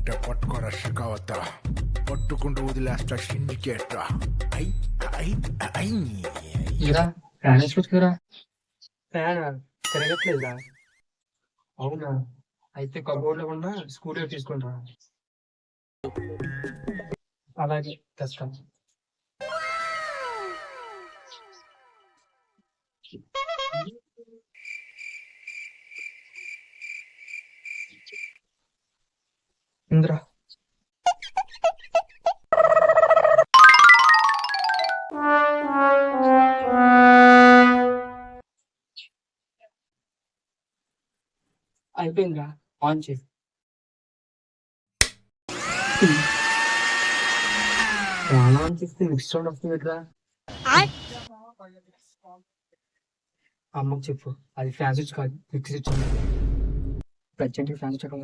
ఉంటే పట్టుకోరా షికావత పట్టుకుంటూ వదిలేస్తా సిండికేట్ ఐ ఐ ఐ. ఇరా ఫ్యాన్ వేసుకోవచ్చు కదరా ఫ్యాన్ తిరగట్లేదురా. అవునా? అయితే కబోర్డ్ ఉన్న స్కూటర్ తీసుకుంటా. అలాగే తెస్తాను ఇంద్రా అయిపోయిందిరా. ఆన్ చేయి. ఫ్యాన్ ఆన్ చేస్తే మిక్స్ సౌండ్ వస్తుంది కదా. అమ్మకు చెప్పు. అది ఫ్యాన్ స్విచ్ కాదు. Mix switch present fan switch అక్కడ